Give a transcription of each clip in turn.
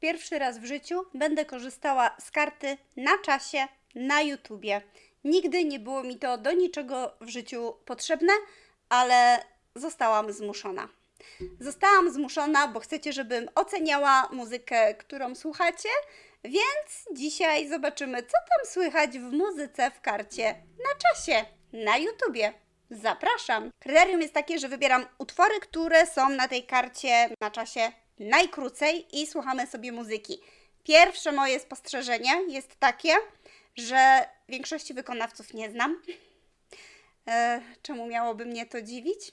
pierwszy raz w życiu będę korzystała z karty na czasie na YouTubie. Nigdy nie było mi to do niczego w życiu potrzebne, ale zostałam zmuszona. Zostałam zmuszona, bo chcecie, żebym oceniała muzykę, którą słuchacie, więc dzisiaj zobaczymy, co tam słychać w muzyce w karcie na czasie na YouTubie. Zapraszam. Kryterium jest takie, że wybieram utwory, które są na tej karcie na czasie najkrócej i słuchamy sobie muzyki. Pierwsze moje spostrzeżenie jest takie, że większości wykonawców nie znam. E, czemu miałoby mnie to dziwić?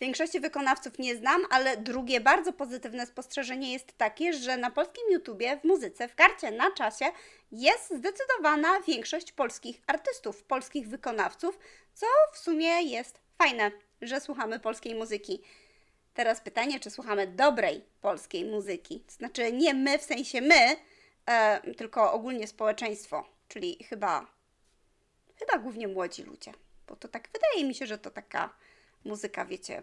Większości wykonawców nie znam, ale drugie bardzo pozytywne spostrzeżenie jest takie, że na polskim YouTubie w muzyce, w karcie na czasie jest zdecydowana większość polskich artystów, polskich wykonawców, co w sumie jest fajne, że słuchamy polskiej muzyki. Teraz pytanie, czy słuchamy dobrej polskiej muzyki? Znaczy nie my w sensie my, e, tylko ogólnie społeczeństwo, czyli chyba, chyba głównie młodzi ludzie, bo to tak wydaje mi się, że to taka muzyka, wiecie,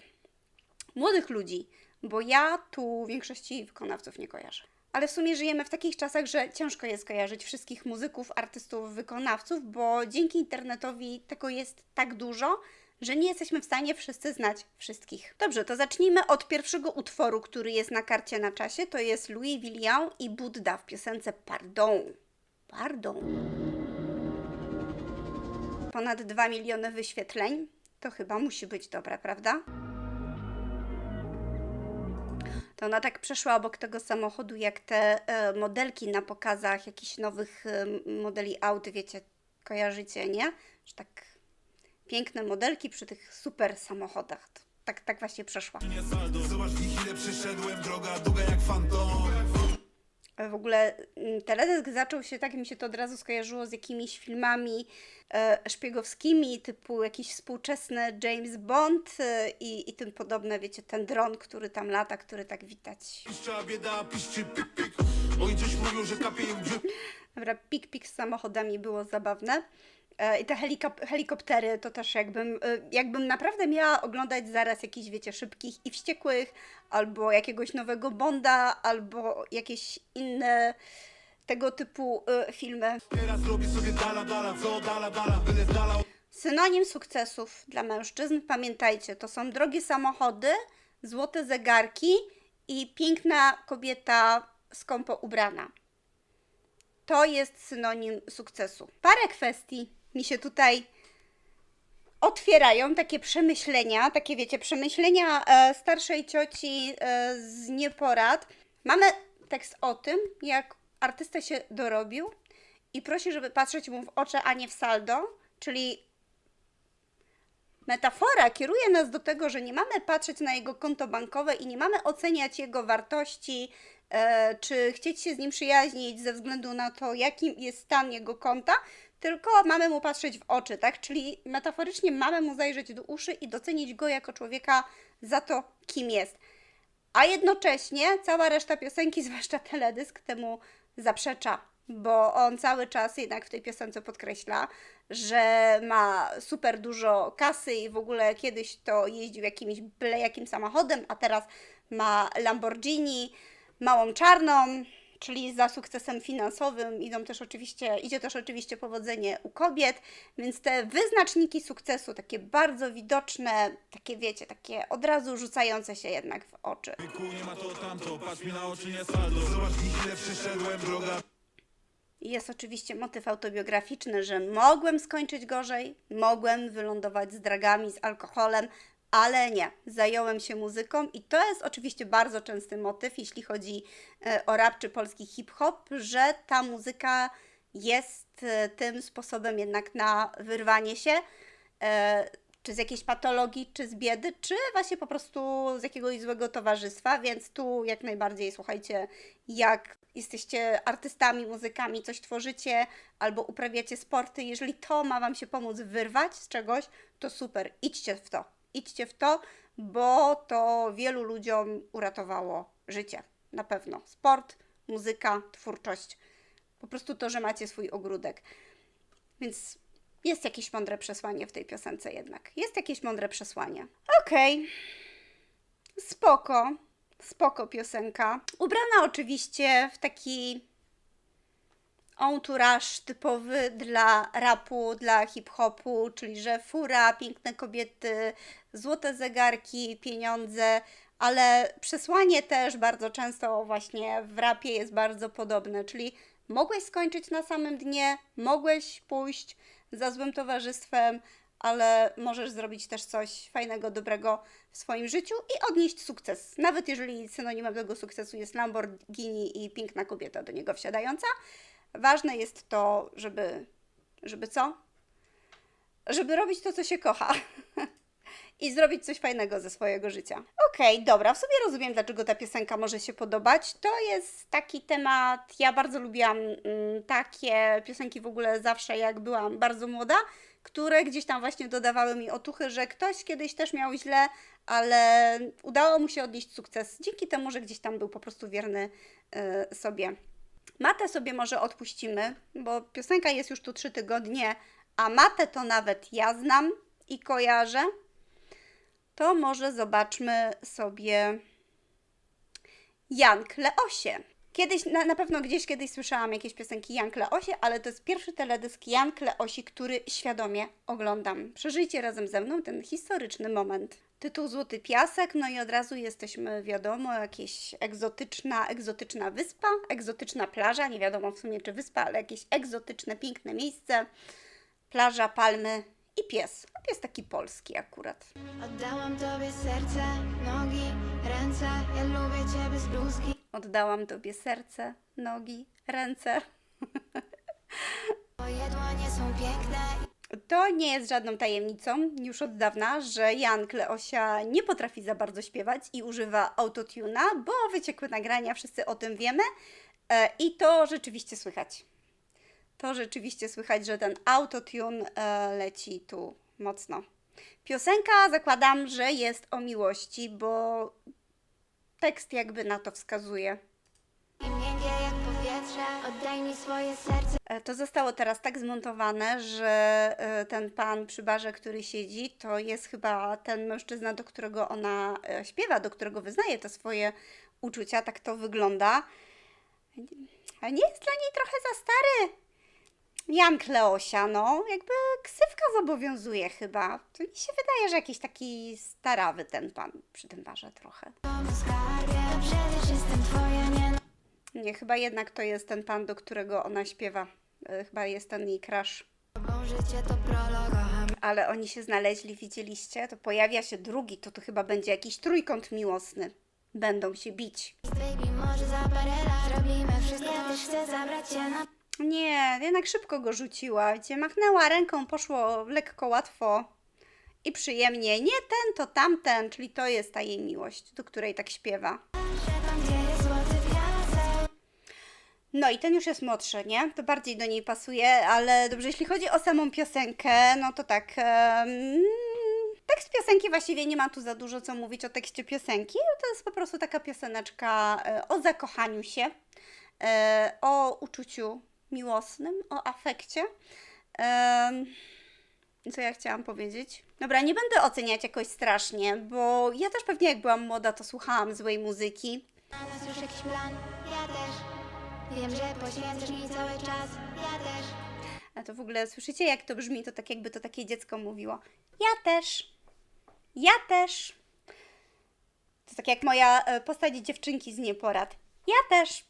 młodych ludzi, bo ja tu większości wykonawców nie kojarzę. Ale w sumie żyjemy w takich czasach, że ciężko jest kojarzyć wszystkich muzyków, artystów, wykonawców, bo dzięki internetowi tego jest tak dużo, że nie jesteśmy w stanie wszyscy znać wszystkich. Dobrze, to zacznijmy od pierwszego utworu, który jest na karcie na czasie. To jest Louis Villian i Budda w piosence Pardon. Pardon. Ponad 2 miliony wyświetleń. To chyba musi być dobre, prawda? To ona tak przeszła obok tego samochodu, jak te e, modelki na pokazach jakichś nowych e, modeli aut, wiecie, kojarzycie, nie? Że tak piękne modelki przy tych super samochodach. Tak, tak właśnie przeszła. w ile przyszedłem, droga długa jak fantom W ogóle mm, teledysk zaczął się tak, mi się to od razu skojarzyło z jakimiś filmami e, szpiegowskimi, typu jakiś współczesny James Bond e, i, i tym podobne, wiecie, ten dron, który tam lata, który tak widać. Piszcza bieda, piszczy pik pik że kapie im Dobra, z samochodami było zabawne. E, I te helikop- helikoptery to też jakbym, e, jakbym naprawdę miała oglądać zaraz jakichś, wiecie, szybkich i wściekłych, albo jakiegoś nowego Bonda, albo jakieś inne tego typu filmy. Synonim sukcesów dla mężczyzn, pamiętajcie, to są drogie samochody, złote zegarki i piękna kobieta skąpo ubrana. To jest synonim sukcesu. Parę kwestii mi się tutaj otwierają, takie przemyślenia, takie wiecie, przemyślenia e, starszej cioci e, z nieporad. Mamy tekst o tym, jak artysta się dorobił i prosi, żeby patrzeć mu w oczy, a nie w saldo, czyli Metafora kieruje nas do tego, że nie mamy patrzeć na jego konto bankowe i nie mamy oceniać jego wartości, e, czy chcieć się z nim przyjaźnić ze względu na to, jakim jest stan jego konta, tylko mamy mu patrzeć w oczy, tak? Czyli metaforycznie mamy mu zajrzeć do uszy i docenić go jako człowieka za to, kim jest. A jednocześnie cała reszta piosenki, zwłaszcza teledysk, temu zaprzecza, bo on cały czas jednak w tej piosence podkreśla, że ma super dużo kasy i w ogóle kiedyś to jeździł jakimś byle jakim samochodem, a teraz ma Lamborghini, małą czarną, czyli za sukcesem finansowym idą też oczywiście, idzie też oczywiście powodzenie u kobiet, więc te wyznaczniki sukcesu, takie bardzo widoczne, takie wiecie, takie od razu rzucające się jednak w oczy. Ku nie ma to tamto, patrz mi na oczy, nie saldo Zobacz w ile przyszedłem, droga Jest oczywiście motyw autobiograficzny, że mogłem skończyć gorzej, mogłem wylądować z dragami, z alkoholem, ale nie, zająłem się muzyką i to jest oczywiście bardzo częsty motyw, jeśli chodzi e, o rap czy polski hip-hop, że ta muzyka jest e, tym sposobem jednak na wyrwanie się, e, czy z jakiejś patologii, czy z biedy, czy właśnie po prostu z jakiegoś złego towarzystwa, więc tu jak najbardziej słuchajcie, jak jesteście artystami, muzykami, coś tworzycie albo uprawiacie sporty, jeżeli to ma Wam się pomóc wyrwać z czegoś, to super, idźcie w to, idźcie w to, bo to wielu ludziom uratowało życie, na pewno. Sport, muzyka, twórczość, po prostu to, że macie swój ogródek. Więc jest jakieś mądre przesłanie w tej piosence jednak. Jest jakieś mądre przesłanie. Okej. Spoko. Spoko piosenka. Ubrana oczywiście w taki entourage typowy dla rapu, dla hip-hopu, czyli że fura, piękne kobiety, złote zegarki, pieniądze, ale przesłanie też bardzo często właśnie w rapie jest bardzo podobne, czyli mogłeś skończyć na samym dnie, mogłeś pójść za złym towarzystwem, ale możesz zrobić też coś fajnego, dobrego w swoim życiu i odnieść sukces. Nawet jeżeli synonimem tego sukcesu jest Lamborghini i piękna kobieta do niego wsiadająca, ważne jest to, żeby, żeby co? Żeby robić to, co się kocha. I zrobić coś fajnego ze swojego życia. Okej, dobra, w sobie rozumiem, dlaczego ta piosenka może się podobać. To jest taki temat. Ja bardzo lubiłam mm, takie piosenki w ogóle zawsze, jak byłam bardzo młoda, które gdzieś tam właśnie dodawały mi otuchy, że ktoś kiedyś też miał źle, ale udało mu się odnieść sukces dzięki temu, że gdzieś tam był po prostu wierny y, sobie. Matę sobie może odpuścimy, bo piosenka jest już tu trzy tygodnie, a matę to nawet ja znam i kojarzę. To może zobaczmy sobie Jank Leosie. Kiedyś, na, na pewno gdzieś kiedyś słyszałam jakieś piosenki Jank Leosie, ale to jest pierwszy teledysk Jank Leosi, który świadomie oglądam. Przeżyjcie razem ze mną ten historyczny moment. Tytuł Złoty Piasek, no i od razu jesteśmy, wiadomo, jakieś egzotyczna, egzotyczna wyspa, egzotyczna plaża, nie wiadomo w sumie czy wyspa, ale jakieś egzotyczne, piękne miejsce, plaża, palmy i pies. A pies taki polski akurat. Oddałam tobie serce, nogi, ręce Ja lubię ciebie z bluzki Oddałam Tobie serce, nogi, ręce. Twoje dłonie są piękne To nie jest żadną tajemnicą już od dawna, że Jan Kleosia nie potrafi za bardzo śpiewać i używa autotuna, bo wyciekły nagrania, wszyscy o tym wiemy e, i to rzeczywiście słychać. To rzeczywiście słychać, że ten autotune e, leci tu mocno. Piosenka zakładam, że jest o miłości, bo tekst jakby na to wskazuje. jak To zostało teraz tak zmontowane, że e, ten pan przy barze, który siedzi, to jest chyba ten mężczyzna, do którego ona e, śpiewa, do którego wyznaje te swoje uczucia. Tak to wygląda. A nie jest dla niej trochę za stary? Jan Kleosia, no, jakby ksywka zobowiązuje chyba. To mi się wydaje, że jakiś taki starawy ten pan przy tym barze trochę. skarbie przecież jestem twoja, nie chyba jednak to jest ten pan, do którego ona śpiewa. E, Chyba jest ten jej crush. Ale oni się znaleźli, widzieliście? To pojawia się drugi, to to chyba będzie jakiś trójkąt miłosny. Będą się bić. Nie, jednak szybko go rzuciła. Gdzie machnęła ręką, poszło lekko, łatwo i przyjemnie. Nie ten, to tamten, czyli to jest ta jej miłość, do której tak śpiewa. No i ten już jest młodszy, nie? To bardziej do niej pasuje, ale dobrze, jeśli chodzi o samą piosenkę, no to tak. em, tekst piosenki właściwie nie ma tu za dużo co mówić o tekście piosenki. To jest po prostu taka pioseneczka e, o zakochaniu się, e, o uczuciu miłosnym, o afekcie. Co ja chciałam powiedzieć? Dobra, nie będę oceniać jakoś strasznie, bo ja też pewnie jak byłam młoda, to słuchałam złej muzyki. Już jakiś plan Ja też Wiem, że poświęcasz mi cały czas Ja też A to w ogóle słyszycie, jak to brzmi? To tak jakby to takie dziecko mówiło. Ja też. Ja też. To tak jak moja e, postać dziewczynki z nieporad. Ja też.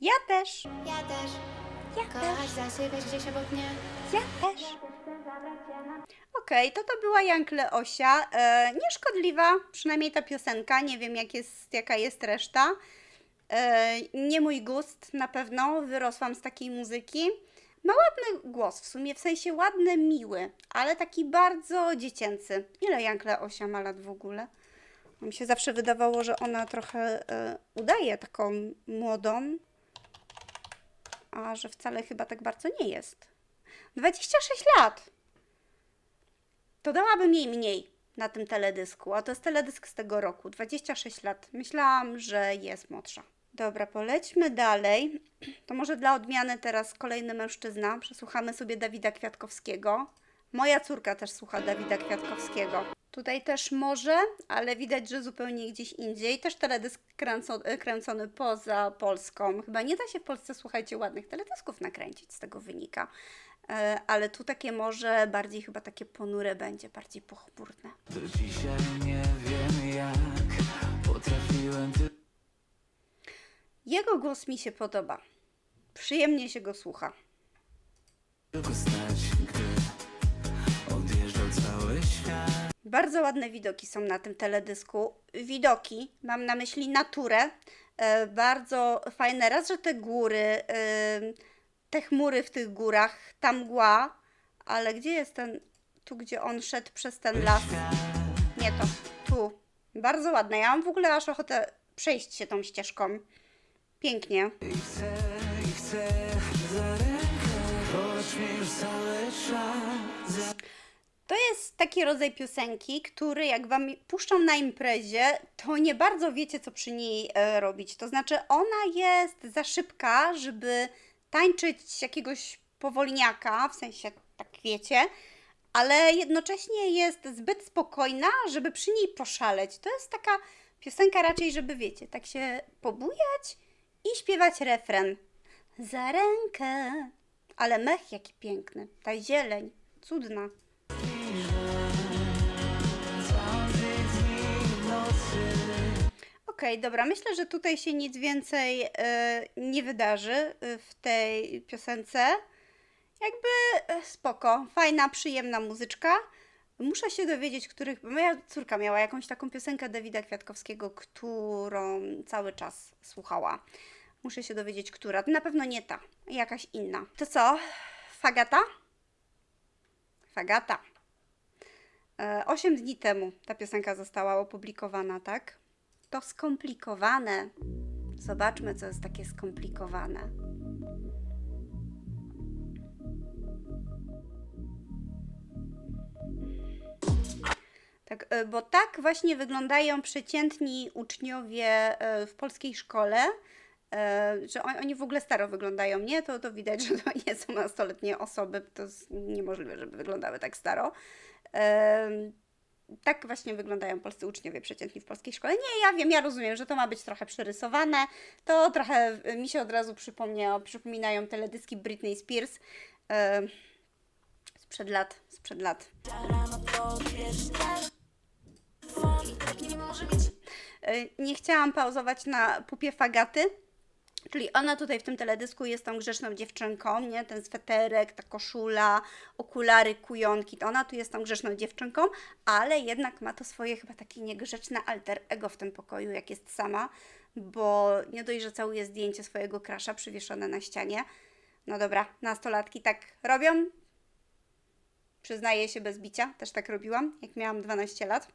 Ja też. Ja też Ja też. Kochać, zasypiać gdzieś obok mnie Ja też. Okej, to to była Jankle Osia. E, nieszkodliwa, przynajmniej ta piosenka. Nie wiem, jak jest, jaka jest reszta. E, nie mój gust na pewno. Wyrosłam z takiej muzyki. Ma ładny głos, w sumie w sensie ładny, miły, ale taki bardzo dziecięcy. Ile Jankle Osia ma lat w ogóle? Mi się zawsze wydawało, że ona trochę e, udaje taką młodą, a że wcale chyba tak bardzo nie jest. 26 lat! To dałabym jej mniej na tym teledysku, a to jest teledysk z tego roku, 26 lat. Myślałam, że jest młodsza. Dobra, polećmy dalej. To może dla odmiany teraz kolejny mężczyzna. Przesłuchamy sobie Dawida Kwiatkowskiego. Moja córka też słucha Dawida Kwiatkowskiego. Tutaj też morze, ale widać, że zupełnie gdzieś indziej. Też teledysk kręco, e, kręcony poza Polską. Chyba nie da się w Polsce, słuchajcie, ładnych teledysków nakręcić, z tego wynika. E, Ale tu takie morze bardziej chyba takie ponure będzie, bardziej pochmurne. Do dzisiaj nie wiem jak potrafiłem ty Jego głos mi się podoba. Przyjemnie się go słucha. Bardzo ładne widoki są na tym teledysku. Widoki, mam na myśli naturę. E, bardzo fajne. Raz, że te góry, e, te chmury w tych górach, ta mgła, ale gdzie jest ten, tu gdzie on szedł przez ten las? Nie to, tu. Bardzo ładne. Ja mam w ogóle aż ochotę przejść się tą ścieżką. Pięknie. Chcę, chcę To jest taki rodzaj piosenki, który jak wam puszczą na imprezie, to nie bardzo wiecie, co przy niej e, robić. To znaczy, ona jest za szybka, żeby tańczyć jakiegoś powolniaka, w sensie tak wiecie, ale jednocześnie jest zbyt spokojna, żeby przy niej poszaleć. To jest taka piosenka raczej, żeby wiecie, tak się pobujać i śpiewać refren. Za rękę. Ale mech jaki piękny, ta zieleń, cudna. Okej, dobra, myślę, że tutaj się nic więcej e, nie wydarzy e, w tej piosence. Jakby e, spoko, fajna, przyjemna muzyczka. Muszę się dowiedzieć, których. Moja córka miała jakąś taką piosenkę Dawida Kwiatkowskiego, którą cały czas słuchała. Muszę się dowiedzieć, która. Na pewno nie ta, jakaś inna. To co? Fagata? Fagata. E, Osiem dni temu ta piosenka została opublikowana, tak? To skomplikowane. Zobaczmy, co jest takie skomplikowane. Tak, e, bo tak właśnie wyglądają przeciętni uczniowie e, w polskiej szkole, e, że on- oni w ogóle staro wyglądają, nie? To, to widać, że to nie są nastoletnie osoby, to jest niemożliwe, żeby wyglądały tak staro. Tak właśnie wyglądają polscy uczniowie przeciętni w polskiej szkole. Nie, ja wiem, ja rozumiem, że to ma być trochę przerysowane. To trochę mi się od razu przypomniało, przypominają teledyski Britney Spears sprzed lat, sprzed lat. Y, Nie chciałam pauzować na pupie Fagaty, Czyli ona tutaj w tym teledysku jest tą grzeczną dziewczynką, nie? Ten sweterek, ta koszula, okulary, kujonki, to ona tu jest tą grzeczną dziewczynką, ale jednak ma to swoje chyba takie niegrzeczne alter ego w tym pokoju, jak jest sama, bo nie dość, że całuje zdjęcie swojego krasza przywieszone na ścianie. No dobra, nastolatki tak robią. Przyznaję się bez bicia, też tak robiłam, jak miałam 12 lat.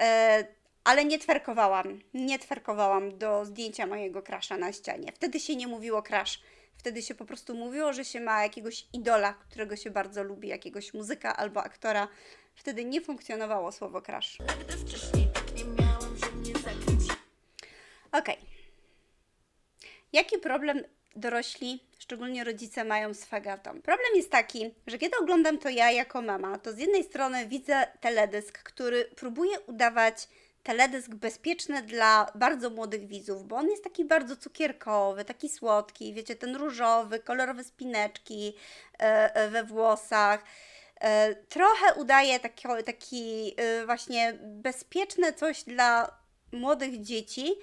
E, ale nie twerkowałam, nie twerkowałam do zdjęcia mojego krasza na ścianie. Wtedy się nie mówiło crash. Wtedy się po prostu mówiło, że się ma jakiegoś idola, którego się bardzo lubi, jakiegoś muzyka albo aktora. Wtedy nie funkcjonowało słowo crash. Okej. Jaki problem dorośli, szczególnie rodzice, mają z fagatą? Problem jest taki, że kiedy oglądam to ja jako mama, to z jednej strony widzę teledysk, który próbuje udawać teledysk bezpieczny dla bardzo młodych widzów, bo on jest taki bardzo cukierkowy, taki słodki, wiecie, ten różowy, kolorowe spineczki e, e, we włosach. E, Trochę udaje taki, taki właśnie bezpieczne coś dla młodych dzieci,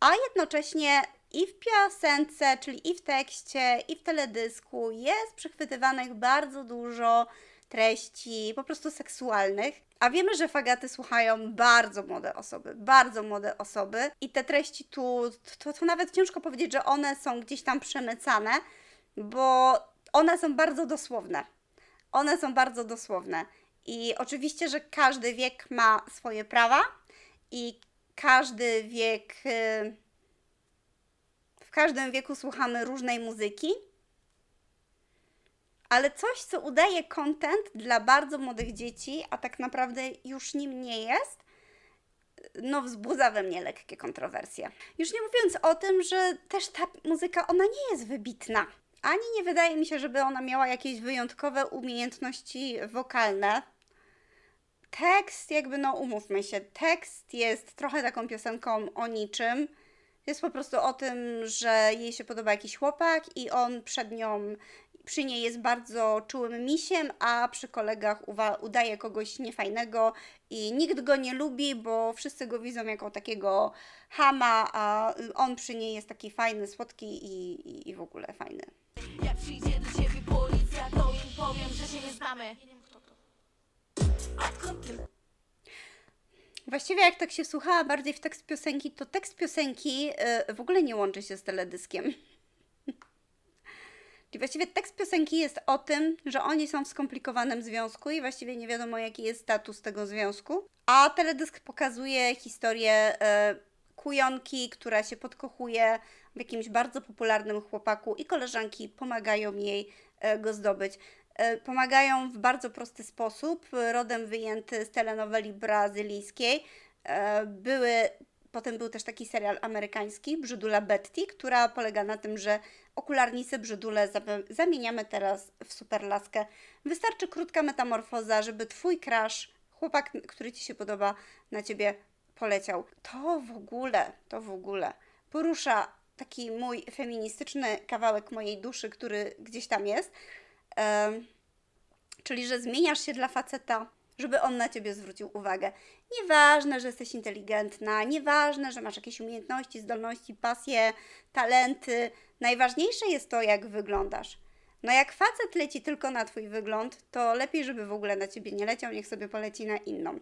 a jednocześnie i w piosence, czyli i w tekście, i w teledysku jest przechwytywanych bardzo dużo treści po prostu seksualnych. A wiemy, że fagaty słuchają bardzo młode osoby, bardzo młode osoby i te treści tu, to, to nawet ciężko powiedzieć, że one są gdzieś tam przemycane, bo one są bardzo dosłowne. One są bardzo dosłowne. I oczywiście, że każdy wiek ma swoje prawa i każdy wiek. Każdym wieku słuchamy różnej muzyki, ale coś, co udaje content dla bardzo młodych dzieci, a tak naprawdę już nim nie jest, no wzbudza we mnie lekkie kontrowersje. Już nie mówiąc o tym, że też ta muzyka, ona nie jest wybitna. Ani nie wydaje mi się, żeby ona miała jakieś wyjątkowe umiejętności wokalne. tekst, jakby no umówmy się, tekst jest trochę taką piosenką o niczym. Jest po prostu o tym, że jej się podoba jakiś chłopak i on przed nią, przy niej jest bardzo czułym misiem, a przy kolegach uwa- udaje kogoś niefajnego i nikt go nie lubi, bo wszyscy go widzą jako takiego hama, a on przy niej jest taki fajny, słodki i, i, i w ogóle fajny. Jak przyjdzie do ciebie policja, to im powiem, że się nie znamy. Odkąd ty Właściwie jak tak się słuchała bardziej w tekst piosenki, to tekst piosenki y, w ogóle nie łączy się z teledyskiem. Czyli właściwie tekst piosenki jest o tym, że oni są w skomplikowanym związku i właściwie nie wiadomo jaki jest status tego związku. A teledysk pokazuje historię y, kujonki, która się podkochuje w jakimś bardzo popularnym chłopaku i koleżanki pomagają jej y, go zdobyć. Y, Pomagają w bardzo prosty sposób, rodem wyjęty z telenoweli brazylijskiej. E, Były, potem był też taki serial amerykański, Brzydula Betty, która polega na tym, że okularnicę Brzydulę zam- zamieniamy teraz w superlaskę. Wystarczy krótka metamorfoza, żeby Twój crush, chłopak, który Ci się podoba, na Ciebie poleciał. To w ogóle, to w ogóle porusza taki mój feministyczny kawałek mojej duszy, który gdzieś tam jest. Czyli, że zmieniasz się dla faceta, żeby on na ciebie zwrócił uwagę. Nieważne, że jesteś inteligentna, nieważne, że masz jakieś umiejętności, zdolności, pasje, talenty. Najważniejsze jest to, jak wyglądasz. No jak facet leci tylko na twój wygląd, to lepiej, żeby w ogóle na ciebie nie leciał, niech sobie poleci na inną.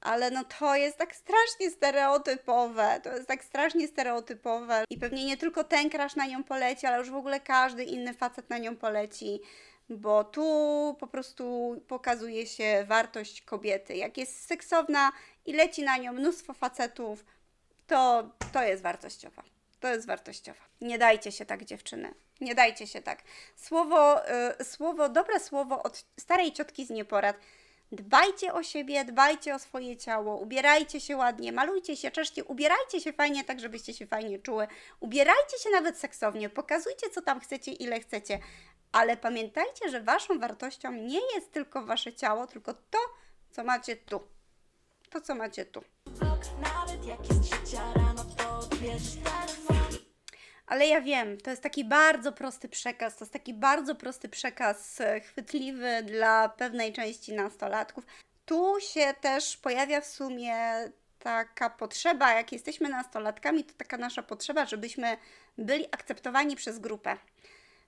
Ale no to jest tak strasznie stereotypowe, to jest tak strasznie stereotypowe i pewnie nie tylko ten krasz na nią poleci, ale już w ogóle każdy inny facet na nią poleci, bo tu po prostu pokazuje się wartość kobiety. Jak jest seksowna i leci na nią mnóstwo facetów, to to jest wartościowa. To jest wartościowa. Nie dajcie się tak, dziewczyny. Nie dajcie się tak. Słowo, y, słowo, dobre słowo od starej ciotki z nieporad. Dbajcie o siebie, dbajcie o swoje ciało, ubierajcie się ładnie, malujcie się, czeszcie, ubierajcie się fajnie, tak żebyście się fajnie czuły. Ubierajcie się nawet seksownie, pokazujcie co tam chcecie, ile chcecie, ale pamiętajcie, że waszą wartością nie jest tylko wasze ciało, tylko to, co macie tu. To, co macie tu. nawet jak jest trzecia rano, to odbierzesz telefon. Ale ja wiem, to jest taki bardzo prosty przekaz, to jest taki bardzo prosty przekaz e, chwytliwy dla pewnej części nastolatków. Tu się też pojawia w sumie taka potrzeba, jak jesteśmy nastolatkami, to taka nasza potrzeba, żebyśmy byli akceptowani przez grupę.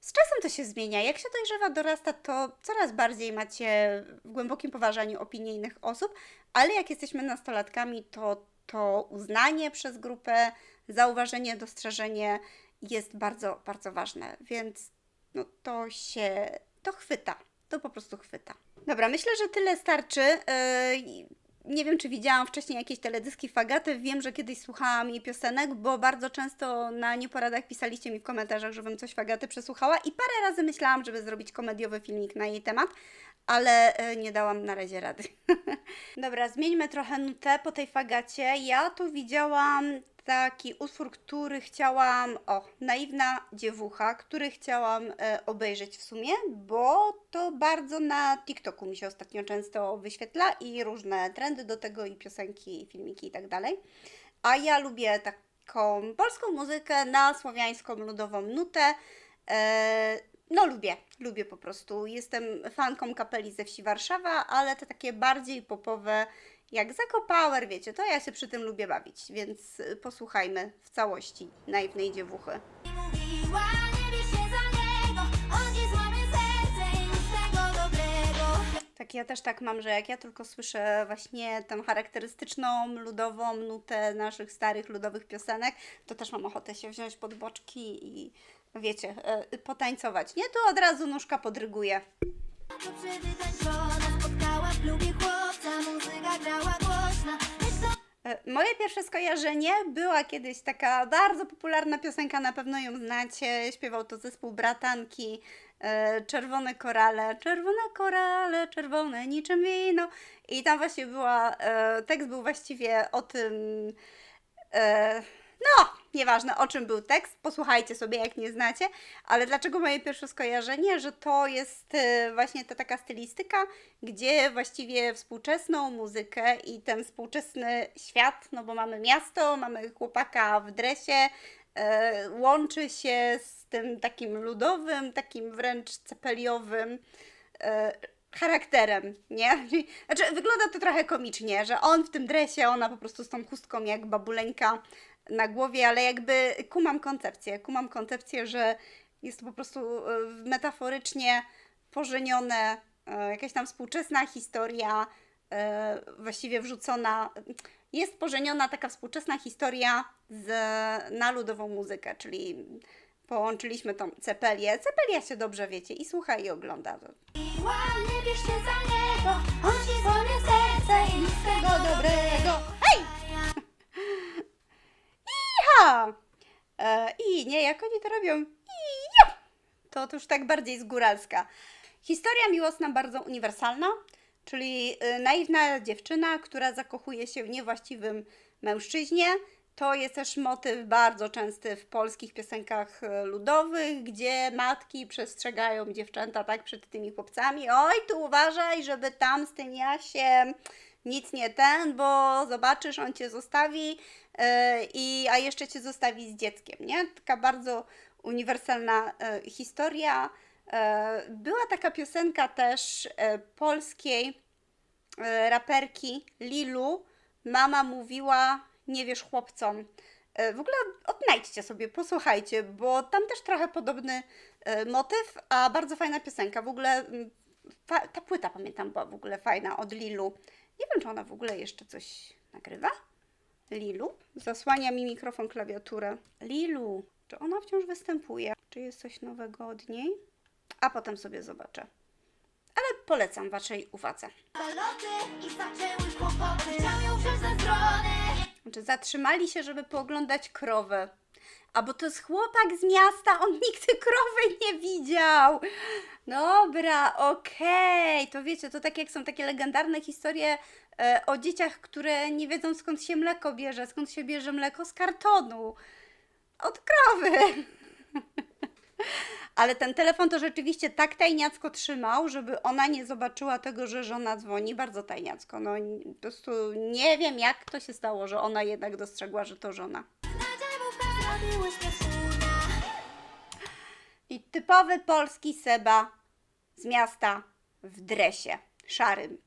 Z czasem to się zmienia. Jak się dojrzewa, dorasta, to coraz bardziej macie w głębokim poważaniu opinii innych osób, ale jak jesteśmy nastolatkami, to to uznanie przez grupę, zauważenie, dostrzeżenie jest bardzo, bardzo ważne, więc no to się, to chwyta, to po prostu chwyta. Dobra, myślę, że tyle starczy. Yy, nie wiem, czy widziałam wcześniej jakieś teledyski Fagaty. Wiem, że kiedyś słuchałam jej piosenek, bo bardzo często na nieporadach pisaliście mi w komentarzach, żebym coś Fagaty przesłuchała i parę razy myślałam, żeby zrobić komediowy filmik na jej temat, ale e, nie dałam na razie rady. Dobra, zmieńmy trochę nutę po tej Fagacie. Ja tu widziałam taki utwór, który chciałam, o, naiwna dziewucha, który chciałam e, obejrzeć w sumie, bo to bardzo na TikToku mi się ostatnio często wyświetla i różne trendy do tego i piosenki, i filmiki i tak dalej. A ja lubię taką polską muzykę na słowiańską ludową nutę. E, no lubię, lubię po prostu. Jestem fanką kapeli ze wsi Warszawa, ale te takie bardziej popowe jak Zakopower, wiecie, to ja się przy tym lubię bawić, więc y, posłuchajmy w całości naiwnej dziewuchy. Tak, ja też tak mam, że jak ja tylko słyszę właśnie tę charakterystyczną, ludową nutę naszych starych, ludowych piosenek, to też mam ochotę się wziąć pod boczki i wiecie, y, potańcować. Nie, tu od razu nóżka podryguje. Dobrze wytańczona Spotkała w klubie chłopca Muzyka grała głośna Lecz to E, Moje pierwsze skojarzenie była kiedyś taka bardzo popularna piosenka, na pewno ją znacie. Śpiewał to zespół Bratanki, e, Czerwone korale, czerwone korale, czerwone niczym wino. I tam właśnie była, e, tekst był właściwie o tym, No, nieważne o czym był tekst, posłuchajcie sobie, jak nie znacie, ale dlaczego moje pierwsze skojarzenie, że to jest e, właśnie ta taka stylistyka, gdzie właściwie współczesną muzykę i ten współczesny świat, no bo mamy miasto, mamy chłopaka w dresie, e, łączy się z tym takim ludowym, takim wręcz cepeliowym e, charakterem, nie? Znaczy, wygląda to trochę komicznie, że on w tym dresie, ona po prostu z tą chustką jak babuleńka na głowie, ale jakby kumam koncepcję, kumam koncepcję, że jest to po prostu e, metaforycznie pożenione, e, jakaś tam współczesna historia, e, właściwie wrzucona, jest pożeniona taka współczesna historia z, na ludową muzykę, czyli połączyliśmy tą cepelię. Cepelia się dobrze wiecie i słucha i ogląda. Miła, się za niego On ci serce i nic tego dobrego E, I nie, jak oni to robią? Ijo! To, to już tak bardziej z góralska. Historia miłosna bardzo uniwersalna, czyli y, naiwna dziewczyna, która zakochuje się w niewłaściwym mężczyźnie. To jest też motyw bardzo częsty w polskich piosenkach y, ludowych, gdzie matki przestrzegają dziewczęta tak przed tymi chłopcami. Oj, tu uważaj, żeby tam z tym Jasiem nic nie ten, bo zobaczysz, on cię zostawi, yy, i, a jeszcze cię zostawi z dzieckiem, nie? Taka bardzo uniwersalna yy, historia. Yy, była taka piosenka też yy, polskiej yy, raperki Lilu. Mama mówiła, nie wiesz chłopcom. W ogóle odnajdźcie sobie, posłuchajcie, bo tam też trochę podobny motyw, a bardzo fajna piosenka. W ogóle mm, ta płyta, pamiętam, była w ogóle fajna od Lilu. Nie wiem, czy ona w ogóle jeszcze coś nagrywa. Lilu? Zasłania mi mikrofon, klawiaturę. Lilu, czy ona wciąż występuje? Czy jest coś nowego od niej? A potem sobie zobaczę. Ale polecam Waszej uwadze. Zaloty i zaczęły kłopoty Chciał ją wziąć za stronę Znaczy, zatrzymali się, żeby pooglądać krowę. A bo to jest chłopak z miasta, on nigdy krowy nie widział. Dobra, okej, to wiecie, to tak jak są takie legendarne historie e, o dzieciach, które nie wiedzą skąd się mleko bierze, skąd się bierze mleko z kartonu. Od krowy. Ale ten telefon to rzeczywiście tak tajniacko trzymał, żeby ona nie zobaczyła tego, że żona dzwoni. Bardzo tajniacko. No po prostu nie wiem, jak to się stało, że ona jednak dostrzegła, że to żona. I typowy polski Seba z miasta w dresie szarym.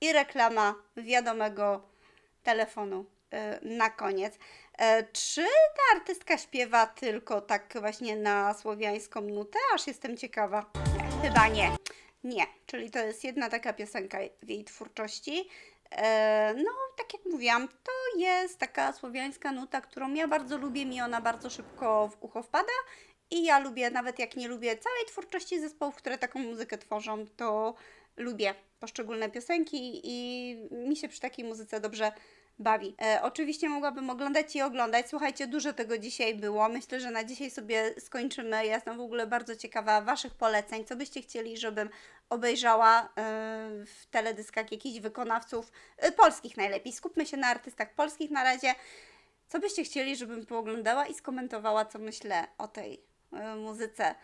I reklama wiadomego telefonu e, na koniec. E, Czy ta artystka śpiewa tylko tak właśnie na słowiańską nutę? Aż jestem ciekawa. Chyba nie. Nie, czyli to jest jedna taka piosenka w jej twórczości. E, No, tak jak mówiłam, to jest taka słowiańska nuta, którą ja bardzo lubię, mi ona bardzo szybko w ucho wpada i ja lubię, nawet jak nie lubię całej twórczości zespołów, które taką muzykę tworzą, to lubię poszczególne piosenki i mi się przy takiej muzyce dobrze bawi. E, oczywiście mogłabym oglądać i oglądać. Słuchajcie, dużo tego dzisiaj było. Myślę, że na dzisiaj sobie skończymy. Ja jestem w ogóle bardzo ciekawa Waszych poleceń. Co byście chcieli, żebym obejrzała e, w teledyskach jakichś wykonawców e, polskich najlepiej. Skupmy się na artystach polskich na razie. Co byście chcieli, żebym pooglądała i skomentowała, co myślę o tej e, muzyce?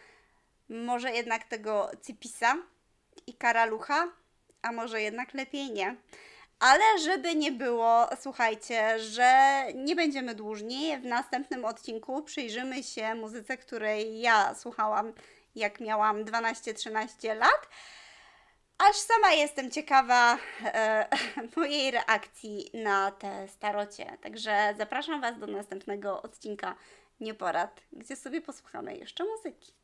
Może jednak tego Cypisa i Karalucha, a może jednak lepiej nie. Ale żeby nie było, słuchajcie, że nie będziemy dłużni. W następnym odcinku przyjrzymy się muzyce, której ja słuchałam, jak miałam 12-13 lat. Aż sama jestem ciekawa e, mojej reakcji na te starocie. Także zapraszam Was do następnego odcinka Nieporad, gdzie sobie posłuchamy jeszcze muzyki.